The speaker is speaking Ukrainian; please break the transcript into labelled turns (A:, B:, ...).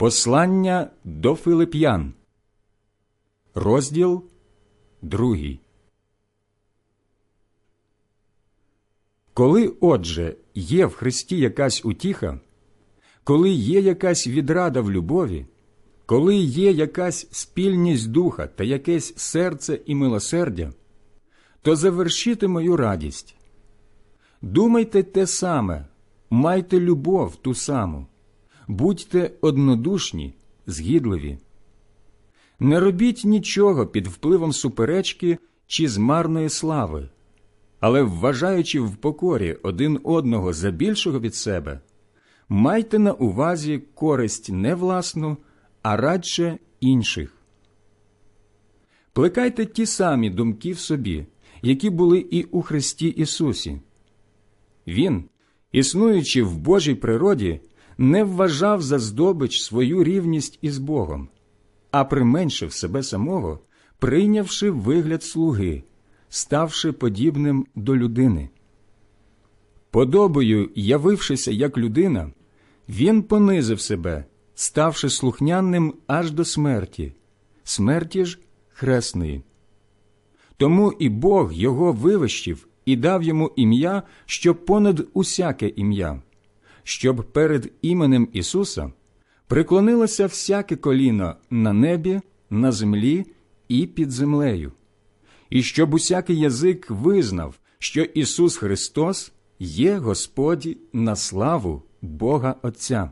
A: Послання до Филип'ян, розділ другий. Коли, отже, є в Христі якась утіха, коли є якась відрада в любові, коли є якась спільність духа та якесь серце і милосердя, то завершите мою радість. Думайте те саме, майте любов ту саму, будьте однодушні, згідливі. Не робіть нічого під впливом суперечки чи змарної слави, але, вважаючи в покорі один одного за більшого від себе, майте на увазі користь не власну, а радше інших. Плекайте ті самі думки в собі, які були і у Христі Ісусі. Він, існуючи в Божій природі, не вважав за здобич свою рівність із Богом, а применшив себе самого, прийнявши вигляд слуги, ставши подібним до людини. Подобою, явившися як людина, він понизив себе, ставши слухняним аж до смерті, смерті ж хресної. Тому і Бог його вивищив і дав йому ім'я, що понад усяке ім'я, щоб перед іменем Ісуса приклонилося всяке коліно на небі, на землі і під землею, і щоб усякий язик визнав, що Ісус Христос є Господь на славу Бога Отця.